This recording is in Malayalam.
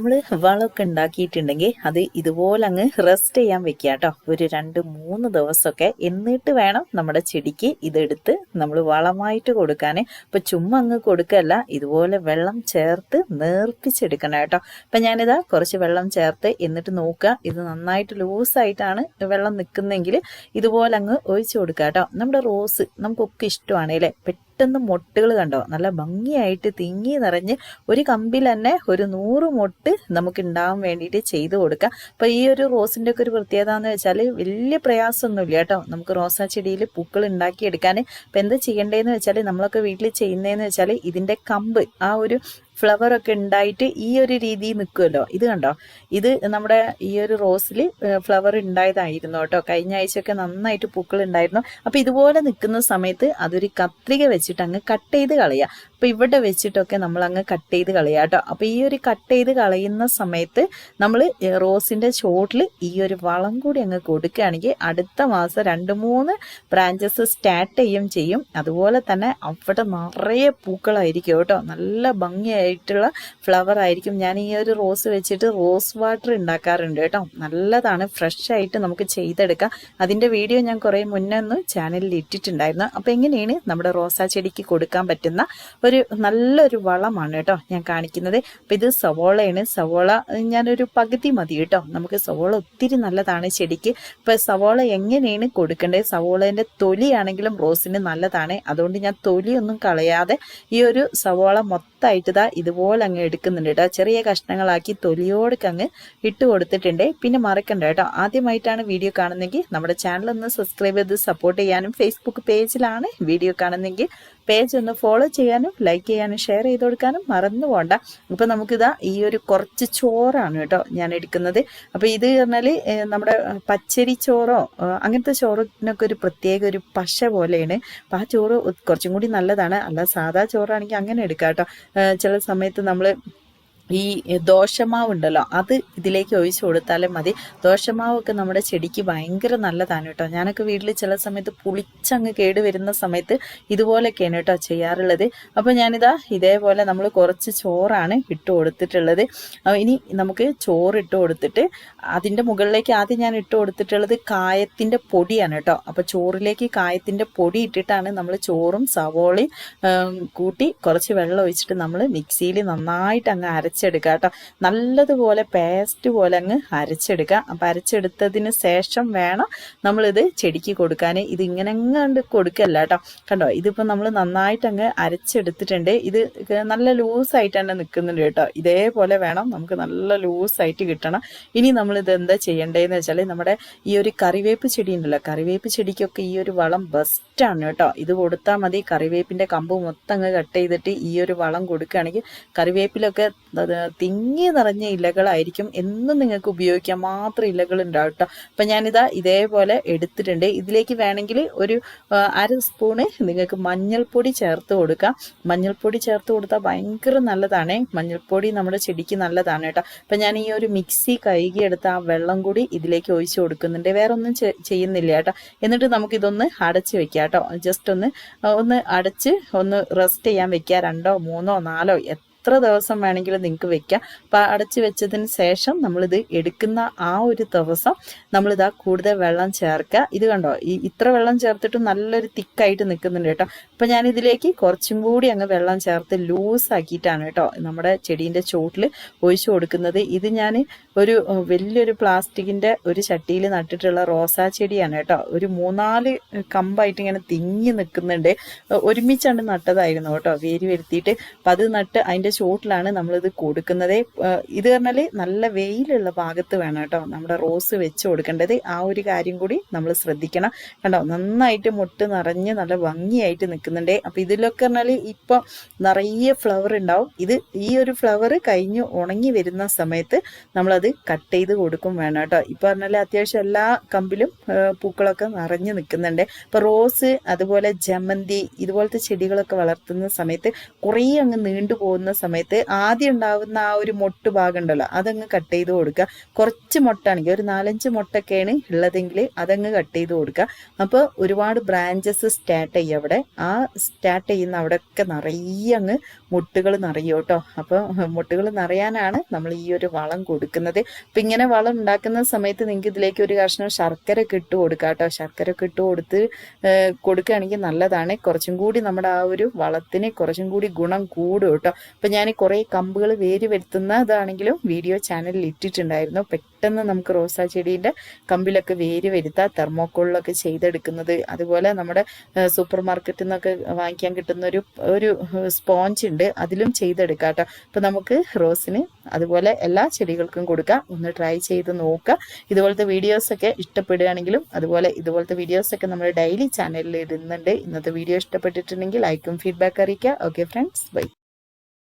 നമ്മൾ വളമൊക്കെ ഉണ്ടാക്കിയിട്ടുണ്ടെങ്കിൽ അത് ഇതുപോലെ അങ്ങ് റെസ്റ്റ് ചെയ്യാൻ വെക്കുക കേട്ടോ ഒരു രണ്ട് മൂന്ന് ദിവസമൊക്കെ എന്നിട്ട് വേണം നമ്മുടെ ചെടിക്ക് ഇതെടുത്ത് നമ്മൾ വളമായിട്ട് കൊടുക്കാൻ ഇപ്പൊ ചുമ്മാ അങ്ങ് കൊടുക്കല്ല ഇതുപോലെ വെള്ളം ചേർത്ത് നേർപ്പിച്ചെടുക്കണം കേട്ടോ. അപ്പൊ ഞാനിതാ കുറച്ച് വെള്ളം ചേർത്ത് എന്നിട്ട് നോക്കുക. ഇത് നന്നായിട്ട് ലൂസായിട്ടാണ് വെള്ളം നിൽക്കുന്നെങ്കിൽ ഇതുപോലെ അങ്ങ് ഒഴിച്ചു കൊടുക്കുക കേട്ടോ നമ്മുടെ റോസ് നമുക്കൊക്കെ ഇഷ്ടമാണ് അല്ലേ പെട്ടെന്ന് മൊട്ടുകൾ കണ്ടോ? നല്ല ഭംഗിയായിട്ട് തിങ്ങി നിറഞ്ഞ് ഒരു കമ്പിൽ തന്നെ ഒരു നൂറ് മൊട്ട് നമുക്ക് ഉണ്ടാവാൻ വേണ്ടിയിട്ട് ചെയ്തു കൊടുക്കാം. അപ്പൊ ഈ ഒരു റോസിന്റെ ഒക്കെ ഒരു പ്രത്യേകത എന്ന് വെച്ചാൽ വലിയ പ്രയാസമൊന്നുമില്ല കേട്ടോ. നമുക്ക് റോസാ ചെടിയിൽ പൂക്കൾ ഉണ്ടാക്കിയെടുക്കാൻ ഇപ്പൊ എന്താ ചെയ്യേണ്ടതെന്ന് വെച്ചാൽ നമ്മളൊക്കെ വീട്ടിൽ ചെയ്യുന്നതെന്ന് വെച്ചാൽ ഇതിന്റെ കമ്പ് ആ ഒരു ഫ്ലവർ ഒക്കെ ഉണ്ടായിട്ട് ഈ ഒരു രീതിയിൽ നിൽക്കുമല്ലോ ഇത് കണ്ടോ? ഇത് നമ്മുടെ ഈ ഒരു റോസിൽ ഫ്ലവർ ഉണ്ടായതായിരുന്നു കേട്ടോ. കഴിഞ്ഞ ആഴ്ചയൊക്കെ നന്നായിട്ട് പൂക്കൾ ഉണ്ടായിരുന്നു. അപ്പൊ ഇതുപോലെ നിൽക്കുന്ന സമയത്ത് അതൊരു കത്രിക വെച്ചിട്ട് അങ്ങ് കട്ട് ചെയ്ത് കളയുക അപ്പൊ ഇവിടെ വെച്ചിട്ടൊക്കെ നമ്മൾ അങ്ങ് കട്ട് ചെയ്ത് കളയുക കേട്ടോ. അപ്പൊ ഈ ഒരു കട്ട് ചെയ്ത് കളയുന്ന സമയത്ത് നമ്മൾ റോസിന്റെ ചോട്ടിൽ ഈ ഒരു വളം കൂടി അങ്ങ് കൊടുക്കുകയാണെങ്കിൽ അടുത്ത മാസം രണ്ട് മൂന്ന് ബ്രാഞ്ചസ് സ്റ്റാർട്ട് ചെയ്യും ചെയ്യും. അതുപോലെ തന്നെ അവിടെ നിറയെ പൂക്കളായിരിക്കും കേട്ടോ. നല്ല ഭംഗിയായി ആയിട്ടുള്ള ഫ്ലവർ ആയിരിക്കും. ഞാൻ ഈ ഒരു റോസ് വെച്ചിട്ട് റോസ് വാട്ടർ ഉണ്ടാക്കാറുണ്ട് കേട്ടോ. നല്ലതാണ്. ഫ്രഷ് ആയിട്ട് നമുക്ക് ചെയ്തെടുക്കാം. അതിന്റെ വീഡിയോ ഞാൻ കുറേ മുന്നേ ഒന്ന് ചാനലിൽ ഇട്ടിട്ടുണ്ടായിരുന്നു. അപ്പോൾ എങ്ങനെയാണ് നമ്മുടെ റോസാ ചെടിക്ക് കൊടുക്കാൻ പറ്റുന്ന ഒരു നല്ലൊരു വളമാണ് കേട്ടോ ഞാൻ കാണിക്കുന്നത്. അപ്പം ഇത് സവോളയാണ്. സവോള ഞാനൊരു പകുതി മതി കേട്ടോ. നമുക്ക് സവോള ഒത്തിരി നല്ലതാണ് ചെടിക്ക്. ഇപ്പം സവോള എങ്ങനെയാണ് കൊടുക്കേണ്ടത്? സവോളേന്റെ തൊലിയാണെങ്കിലും റോസിന് നല്ലതാണ്. അതുകൊണ്ട് ഞാൻ തൊലിയൊന്നും കളയാതെ ഈ ഒരു സവോള മൊത്തമായിട്ട് ഇതാ ഇതുപോലെ അങ്ങ് എടുക്കുന്നുണ്ട് കേട്ടോ. ചെറിയ കഷ്ണങ്ങളാക്കി തൊലിയോടൊക്കെ അങ്ങ് ഇട്ട് കൊടുത്തിട്ടുണ്ട്. പിന്നെ മറക്കണ്ട കേട്ടോ. ആദ്യമായിട്ടാണ് വീഡിയോ കാണുന്നെങ്കിൽ നമ്മുടെ ചാനൽ ഒന്ന് സബ്സ്ക്രൈബ് ചെയ്ത് സപ്പോർട്ട് ചെയ്യാനും ഫേസ്ബുക്ക് പേജിലാണ് വീഡിയോ കാണുന്നെങ്കിൽ പേജ് ഒന്ന് ഫോളോ ചെയ്യാനും ലൈക്ക് ചെയ്യാനും ഷെയർ ചെയ്ത് കൊടുക്കാനും മറന്നു പോണ്ട. അപ്പൊ നമുക്കിതാ ഈ ഒരു കുറച്ച് ചോറാണ് കേട്ടോ ഞാൻ എടുക്കുന്നത്. അപ്പോൾ ഇത് പറഞ്ഞാൽ നമ്മുടെ പച്ചരി ചോറോ അങ്ങനത്തെ ചോറിനൊക്കെ ഒരു പ്രത്യേക ഒരു പശ പോലെയാണ്. അപ്പൊ ആ ചോറ് കുറച്ചും കൂടി നല്ലതാണ്. അല്ല സാധാ ചോറാണെങ്കിൽ അങ്ങനെ എടുക്കാം കേട്ടോ. ചില സമയത്ത് നമ്മൾ ഈ ദോശമാവ് ഉണ്ടല്ലോ അത് ഇതിലേക്ക് ഒഴിച്ചു കൊടുത്താലും മതി. ദോശമാവൊക്കെ നമ്മുടെ ചെടിക്ക് ഭയങ്കര നല്ലതാണ് കേട്ടോ. ഞാനൊക്കെ വീട്ടിൽ ചില സമയത്ത് പുളിച്ചങ്ങ് കേട് വരുന്ന സമയത്ത് ഇതുപോലൊക്കെയാണ് കേട്ടോ ചെയ്യാറുള്ളത്. അപ്പോൾ ഞാനിതാ ഇതേപോലെ നമ്മൾ കുറച്ച് ചോറാണ് ഇട്ട് കൊടുത്തിട്ടുള്ളത്. ഇനി നമുക്ക് ചോറ് ഇട്ട് കൊടുത്തിട്ട് അതിന്റെ മുകളിലേക്ക് ആദ്യം ഞാൻ ഇട്ട് കൊടുത്തിട്ടുള്ളത് കായത്തിന്റെ പൊടിയാണ് കേട്ടോ. അപ്പോൾ ചോറിലേക്ക് കായത്തിന്റെ പൊടി ഇട്ടിട്ടാണ് നമ്മൾ ചോറും സവോളയും കൂട്ടി കുറച്ച് വെള്ളം ഒഴിച്ചിട്ട് നമ്മൾ മിക്സിയിൽ നന്നായിട്ട് അങ്ങ് അരച്ച് അരച്ചെടുക്കുക കേട്ടോ. നല്ലതുപോലെ പേസ്റ്റ് പോലെ അങ്ങ് അരച്ചെടുക്കുക. അപ്പം അരച്ചെടുത്തതിന് ശേഷം വേണം നമ്മളിത് ചെടിക്ക് കൊടുക്കാൻ ഇത് ഇങ്ങനെ അങ്ങ് കൊടുക്കല്ല കേട്ടോ. കണ്ടോ? ഇതിപ്പോൾ നമ്മൾ നന്നായിട്ട് അങ്ങ് അരച്ചെടുത്തിട്ടുണ്ട്. ഇത് നല്ല ലൂസായിട്ട് തന്നെ നിൽക്കുന്നുണ്ട് കേട്ടോ. ഇതേപോലെ വേണം നമുക്ക് നല്ല ലൂസായിട്ട് കിട്ടണം. ഇനി നമ്മൾ ഇത് എന്താ ചെയ്യേണ്ടതെന്ന് വെച്ചാൽ നമ്മുടെ ഈ ഒരു കറിവേപ്പ് ചെടി ഉണ്ടല്ലോ. കറിവേപ്പ് ചെടിക്കൊക്കെ ഈ ഒരു വളം ബെസ്റ്റാണ് കേട്ടോ. ഇത് കൊടുത്താൽ മതി. കറിവേപ്പിന്റെ കമ്പ് മൊത്തം അങ്ങ് കട്ട് ചെയ്തിട്ട് ഈ ഒരു വളം കൊടുക്കുകയാണെങ്കിൽ കറിവേപ്പിലൊക്കെ തിങ്ങി നിറഞ്ഞ ഇലകളായിരിക്കും എന്നും നിങ്ങൾക്ക് ഉപയോഗിക്കാൻ മാത്രം ഇലകൾ ഉണ്ടാവും കേട്ടോ. അപ്പം ഞാനിതാ ഇതേപോലെ എടുത്തിട്ടുണ്ട്. ഇതിലേക്ക് വേണമെങ്കിൽ ഒരു അര സ്പൂണ് നിങ്ങൾക്ക് മഞ്ഞൾപ്പൊടി ചേർത്ത് കൊടുക്കാം. മഞ്ഞൾപ്പൊടി ചേർത്ത് കൊടുത്താൽ ഭയങ്കര നല്ലതാണ്. മഞ്ഞൾപ്പൊടി നമ്മുടെ ചെടിക്ക് നല്ലതാണ് കേട്ടോ. അപ്പം ഞാൻ ഈ ഒരു മിക്സി കഴുകിയെടുത്ത ആ വെള്ളം കൂടി ഇതിലേക്ക് ഒഴിച്ചു കൊടുക്കുന്നുണ്ട്. വേറെ ഒന്നും ചെയ്യുന്നില്ല കേട്ടോ. എന്നിട്ട് നമുക്കിതൊന്ന് അടച്ചു വെക്കാം കേട്ടോ. ജസ്റ്റ് ഒന്ന് ഒന്ന് അടച്ച് ഒന്ന് റെസ്റ്റ് ചെയ്യാൻ വെക്കുക രണ്ടോ മൂന്നോ നാലോ എത്ര ദിവസം വേണമെങ്കിലും നിങ്ങൾക്ക് വെക്കാം. അപ്പം അടച്ച് വെച്ചതിന് ശേഷം നമ്മളിത് എടുക്കുന്ന ആ ഒരു ദിവസം നമ്മളിതാ കൂടുതൽ വെള്ളം ചേർക്കുക. ഇത് കണ്ടോ? ഈ ഇത്ര വെള്ളം ചേർത്തിട്ട് നല്ലൊരു തിക്കായിട്ട് നിൽക്കുന്നുണ്ട് കേട്ടോ. അപ്പം ഞാൻ ഇതിലേക്ക് കുറച്ചും കൂടി അങ്ങ് വെള്ളം ചേർത്ത് ലൂസ് ആക്കിയിട്ടാണ് കേട്ടോ നമ്മുടെ ചെടീന്റെ ചോട്ടിൽ ഒഴിച്ചു കൊടുക്കുന്നത്. ഇത് ഞാൻ ഒരു വലിയൊരു പ്ലാസ്റ്റിക്കിന്റെ ഒരു ചട്ടിയിൽ നട്ടിട്ടുള്ള റോസാ ചെടിയാണ് കേട്ടോ. ഒരു മൂന്നാൽ കമ്പായിട്ട് ഇങ്ങനെ തിങ്ങി നിൽക്കുന്നുണ്ട്. ഒരുമിച്ചാണ് നട്ടതായിരുന്നു കേട്ടോ. വേരി വരുത്തിയിട്ട്. അപ്പം അത് നട്ട് അതിന്റെ അതിന്റെ ചോട്ടിലാണ് നമ്മളിത് കൊടുക്കുന്നത്. ഇത് പറഞ്ഞാൽ നല്ല വെയിലുള്ള ഭാഗത്ത് വേണം കേട്ടോ നമ്മുടെ റോസ് വെച്ച് കൊടുക്കേണ്ടത്. ആ ഒരു കാര്യം കൂടി നമ്മൾ ശ്രദ്ധിക്കണം. കണ്ടോ? നന്നായിട്ട് മുട്ട് നിറഞ്ഞ് നല്ല ഭംഗിയായിട്ട് നിൽക്കുന്നുണ്ട്. അപ്പോൾ ഇതിലൊക്കെ പറഞ്ഞാൽ ഇപ്പം നിറയെ ഫ്ലവർ ഉണ്ടാവും. ഇത് ഈ ഒരു ഫ്ലവർ കഴിഞ്ഞ് ഉണങ്ങി വരുന്ന സമയത്ത് നമ്മളത് കട്ട് ചെയ്ത് കൊടുക്കും വേണം കേട്ടോ. ഇപ്പം പറഞ്ഞാൽ അത്യാവശ്യം എല്ലാ കമ്പിലും പൂക്കളൊക്കെ നിറഞ്ഞു നിൽക്കുന്നുണ്ട്. ഇപ്പം റോസ് അതുപോലെ ജമന്തി ഇതുപോലത്തെ ചെടികളൊക്കെ വളർത്തുന്ന സമയത്ത് കുറേ അങ്ങ് നീണ്ടു പോകുന്ന സമയത്ത് ആദ്യം ഉണ്ടാവുന്ന ആ ഒരു മൊട്ട് ഭാഗം ഉണ്ടല്ലോ അതങ്ങ് കട്ട് ചെയ്ത് കൊടുക്കുക. കുറച്ച് മുട്ടാണെങ്കിൽ ഒരു നാലഞ്ച് മുട്ടൊക്കെയാണ് ഉള്ളതെങ്കിൽ അതങ്ങ് കട്ട് ചെയ്ത് കൊടുക്കുക. അപ്പോൾ ഒരുപാട് ബ്രാഞ്ചസ് സ്റ്റാർട്ട് ചെയ്യും അവിടെ. ആ സ്റ്റാർട്ട് ചെയ്യുന്ന അവിടെയൊക്കെ നിറയെ അങ്ങ് മുട്ടുകൾ നിറയും കേട്ടോ. അപ്പോൾ മുട്ടുകൾ നിറയാനാണ് നമ്മൾ ഈ ഒരു വളം കൊടുക്കുന്നത്. അപ്പം ഇങ്ങനെ വളം ഉണ്ടാക്കുന്ന സമയത്ത് നിങ്ങൾക്ക് ഇതിലേക്ക് ഒരു കഷ്ണം ശർക്കര കിട്ടു കൊടുക്കുക കേട്ടോ. ശർക്കര കിട്ടു കൊടുത്ത് കൊടുക്കുകയാണെങ്കിൽ നല്ലതാണ്. കുറച്ചും കൂടി നമ്മുടെ ആ ഒരു വളത്തിന് കുറച്ചും കൂടി ഗുണം കൂടും കേട്ടോ. അപ്പം ഞാൻ കുറേ കമ്പുകൾ വേര് വരുത്തുന്നതാണെങ്കിലും വീഡിയോ ചാനലിൽ ഇട്ടിട്ടുണ്ടായിരുന്നു. പെട്ടെന്ന് നമുക്ക് റോസാ ചെടീന്റെ കമ്പിലൊക്കെ വേര് വരുത്താം തെർമോക്കോളിലൊക്കെ ചെയ്തെടുക്കുന്നത്. അതുപോലെ നമ്മുടെ സൂപ്പർ മാർക്കറ്റിൽ നിന്നൊക്കെ വാങ്ങിക്കാൻ കിട്ടുന്ന ഒരു ഒരു സ്പോഞ്ച് ഉണ്ട്. അതിലും ചെയ്തെടുക്കാം കേട്ടോ അപ്പം നമുക്ക് റോസിന് അതുപോലെ എല്ലാ ചെടികൾക്കും കൊടുക്കാം. ഒന്ന് ട്രൈ ചെയ്ത് നോക്കുക ഇതുപോലത്തെ വീഡിയോസൊക്കെ ഇഷ്ടപ്പെടുകയാണെങ്കിലും അതുപോലെ ഇതുപോലത്തെ വീഡിയോസൊക്കെ നമ്മൾ ഡെയിലി ചാനലിൽ ഇടുന്നുണ്ട്. ഇന്നത്തെ വീഡിയോ ഇഷ്ടപ്പെട്ടിട്ടുണ്ടെങ്കിൽ ലൈക്കും ഫീഡ്ബാക്ക് അറിയിക്കുക. Okay friends. ബൈ.